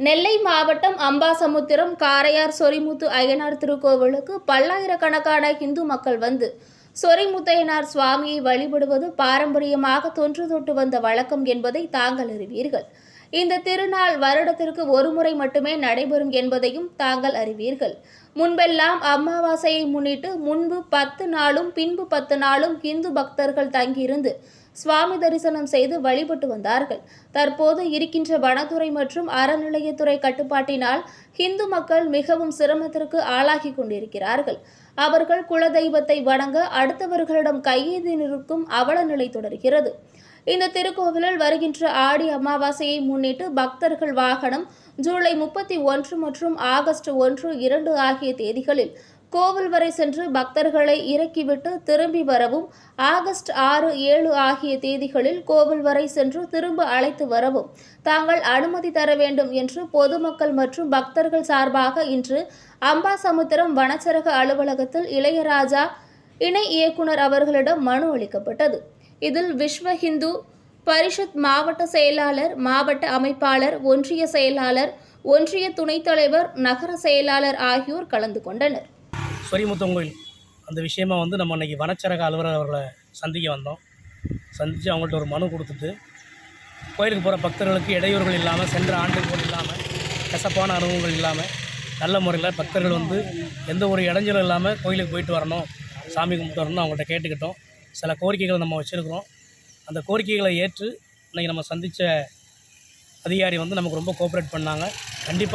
நெல்லை மாவட்டம் அம்பாசமுத்திரம் காரையார் சொரிமுத்து அய்யனார் திருக்கோவிலுக்கு பல்லாயிரக்கணக்கான இந்து மக்கள் வந்து சொரிமுத்தையனார் சுவாமியை வழிபடுவது பாரம்பரியமாக தொன்று தொட்டு வந்த வழக்கம் என்பதை தாங்கள் அறிவீர்கள். இந்த திருநாள் வருடத்திற்கு ஒருமுறை மட்டுமே நடைபெறும் என்பதையும் தாங்கள் அறிவீர்கள். முன்பெல்லாம் அமாவாசையை முன்னிட்டு முன்பு பத்து நாளும் பின்பு பத்து நாளும் இந்து பக்தர்கள் தங்கியிருந்து சுவாமி தரிசனம் செய்து வழிபட்டு வந்தார்கள். தற்போது இருக்கின்ற வனத்துறை மற்றும் அறநிலையத்துறை கட்டுப்பாட்டினால் இந்து மக்கள் மிகவும் சிரமத்திற்கு ஆளாகி கொண்டிருக்கிறார்கள். அவர்கள் குலதெய்வத்தை வணங்க அடுத்தவர்களிடம் கையெழுதி நிற்கும் அவல நிலை தொடர்கிறது. இந்த திருக்கோவிலில் வருகின்ற ஆடி அமாவாசையை முன்னிட்டு பக்தர்கள் வாகனம் ஜூலை முப்பத்தி ஒன்று மற்றும் ஆகஸ்ட் ஒன்று இரண்டு ஆகிய தேதிகளில் கோவில் வரை சென்று பக்தர்களை இறக்கிவிட்டு திரும்பி வரவும் ஆகஸ்ட் ஆறு ஏழு ஆகிய தேதிகளில் கோவில் வரை சென்று திரும்ப அழைத்து வரவும் தாங்கள் அனுமதி தர வேண்டும் என்று பொதுமக்கள் மற்றும் பக்தர்கள் சார்பாக இன்று அம்பாசமுத்திரம் வனச்சரக அலுவலகத்தில் இளையராஜா இணை இயக்குனர் அவர்களிடம் மனு அளிக்கப்பட்டது. இதில் விஸ்வ ஹிந்து பரிஷத் மாவட்ட செயலாளர் மாவட்ட அமைப்பாளர் ஒன்றிய செயலாளர் ஒன்றிய துணைத் தலைவர் நகர செயலாளர் ஆகியோர் கலந்து கொண்டனர். சொரிமுத்தம் கோயில். அந்த விஷயமா வந்து நம்ம இன்றைக்கி வனச்சரக அலுவலர் அவர்களை சந்திக்க வந்தோம். சந்தித்து அவங்கள்ட்ட ஒரு மனு கொடுத்துட்டு கோயிலுக்கு போகிற பக்தர்களுக்கு இடையூறுகள் இல்லாமல் சென்ற ஆண்டுகள் இல்லாமல் கசப்பான அனுபவங்கள் இல்லாமல் நல்ல முறையில் பக்தர்கள் வந்து எந்த ஒரு இடைஞ்சலும் இல்லாமல் கோயிலுக்கு போயிட்டு வரணும் சாமி கும்பிட்டு வரணும் அவங்கள்ட்ட கேட்டுக்கிட்டோம். சில கோரிக்கைகளை நம்ம வச்சுருக்கிறோம். அந்த கோரிக்கைகளை ஏற்று இன்றைக்கி நம்ம சந்தித்த அதிகாரி வந்து நமக்கு ரொம்ப கோஆப்ரேட் பண்ணாங்க. கண்டிப்பாக